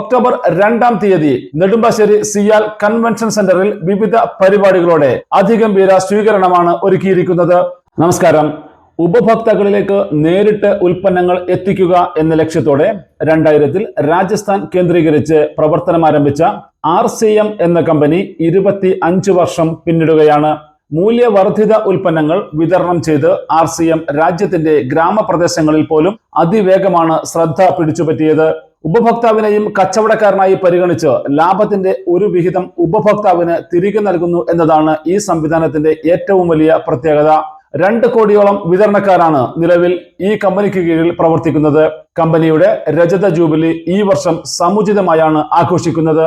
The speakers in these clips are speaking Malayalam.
ഒക്ടോബർ രണ്ടാം തീയതി നെടുമ്പാശ്ശേരി സിയാൽ കൺവെൻഷൻ സെന്ററിൽ വിവിധ പരിപാടികളോടെ അതിഗംഭീര സ്വീകരണമാണ് ഒരുക്കിയിരിക്കുന്നത്. നമസ്കാരം. ഉപഭോക്താക്കളിലേക്ക് നേരിട്ട് ഉൽപ്പന്നങ്ങൾ എത്തിക്കുക എന്ന ലക്ഷ്യത്തോടെ രണ്ടായിരത്തിൽ രാജസ്ഥാൻ കേന്ദ്രീകരിച്ച് പ്രവർത്തനം ആരംഭിച്ച ആർ സി എം എന്ന കമ്പനി ഇരുപത്തി അഞ്ച് വർഷം പിന്നിടുകയാണ്. മൂല്യവർദ്ധിത ഉൽപ്പന്നങ്ങൾ വിതരണം ചെയ്ത് ആർ സി എം രാജ്യത്തിന്റെ ഗ്രാമപ്രദേശങ്ങളിൽ പോലും അതിവേഗമാണ് ശ്രദ്ധ പിടിച്ചുപറ്റിയത്. ഉപഭോക്താവിനെയും കച്ചവടക്കാരനായി പരിഗണിച്ച് ലാഭത്തിന്റെ ഒരു വിഹിതം ഉപഭോക്താവിന് തിരികെ നൽകുന്നു എന്നതാണ് ഈ സംവിധാനത്തിന്റെ ഏറ്റവും വലിയ പ്രത്യേകത. രണ്ട് കോടിയോളം വിതരണക്കാരാണ് നിലവിൽ ഈ കമ്പനിക്ക് കീഴിൽ പ്രവർത്തിക്കുന്നത്. കമ്പനിയുടെ രജത ജൂബിലി ഈ വർഷം സമുചിതമായാണ് ആഘോഷിക്കുന്നത്.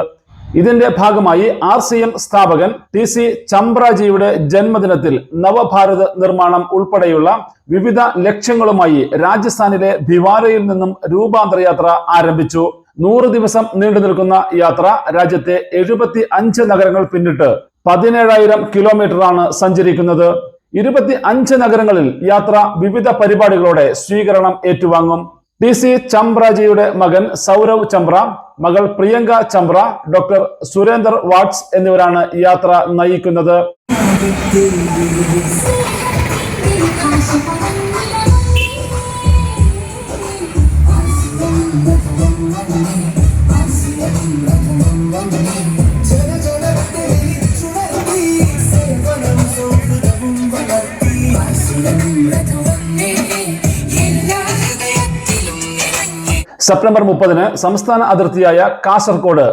ഇതിന്റെ ഭാഗമായി ആർ സി എം സ്ഥാപകൻ ടി സി ചമ്പ്രാജിയുടെ ജന്മദിനത്തിൽ നവഭാരത് നിർമ്മാണം ഉൾപ്പെടെയുള്ള വിവിധ ലക്ഷ്യങ്ങളുമായി രാജസ്ഥാനിലെ ഭിവാരയിൽ നിന്നും രൂപാന്തര യാത്ര ആരംഭിച്ചു. നൂറ് ദിവസം നീണ്ടു നിൽക്കുന്ന യാത്ര രാജ്യത്തെ എഴുപത്തി അഞ്ച് നഗരങ്ങൾ പിന്നിട്ട് പതിനേഴായിരം കിലോമീറ്ററാണ് സഞ്ചരിക്കുന്നത്. ഇരുപത്തി അഞ്ച് നഗരങ്ങളിൽ യാത്ര വിവിധ പരിപാടികളോടെ സ്വീകരണം ഏറ്റുവാങ്ങും. ടി സി ചമ്പ്രാജിയുടെ മകൻ സൗരവ് ചമ്പ്ര മകൾ പ്രിയങ്ക ചമ്പ്ര ഡോക്ടർ സുരേന്ദർ വാട്സ് എന്നിവരാണ് യാത്ര നയിക്കുന്നത്. സെപ്റ്റംബർ മുപ്പതിന് സംസ്ഥാന അതിർത്തിയായ കാസർഗോഡ്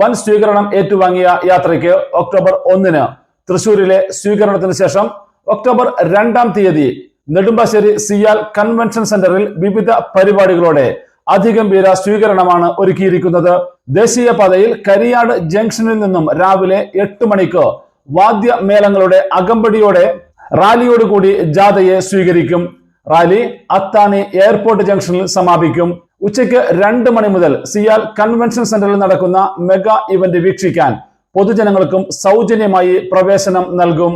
വൻ സ്വീകരണം ഏറ്റുവാങ്ങിയ യാത്രയ്ക്ക് ഒക്ടോബർ ഒന്നിന് തൃശൂരിലെ സ്വീകരണത്തിന് ശേഷം ഒക്ടോബർ രണ്ടാം തീയതി നെടുമ്പാശ്ശേരി സിയാൽ കൺവെൻഷൻ സെന്ററിൽ വിവിധ പരിപാടികളോടെ അതിഗംഭീര സ്വീകരണമാണ് ഒരുക്കിയിരിക്കുന്നത്. ദേശീയ പാതയിൽ കരിയാട് ജംഗ്ഷനിൽ നിന്നും രാവിലെ എട്ട് മണിക്ക് വാദ്യമേളങ്ങളുടെ അകമ്പടിയോടെ റാലിയോടുകൂടി ജാഥയെ സ്വീകരിക്കും. റാലി അത്താണി എയർപോർട്ട് ജംഗ്ഷനിൽ സമാപിക്കും. ഉച്ചയ്ക്ക് രണ്ട് മണി മുതൽ സിയാൽ കൺവെൻഷൻ സെന്ററിൽ നടക്കുന്ന മെഗാ ഇവന്റ് വീക്ഷിക്കാൻ പൊതുജനങ്ങൾക്കും സൗജന്യമായി പ്രവേശനം നൽകും.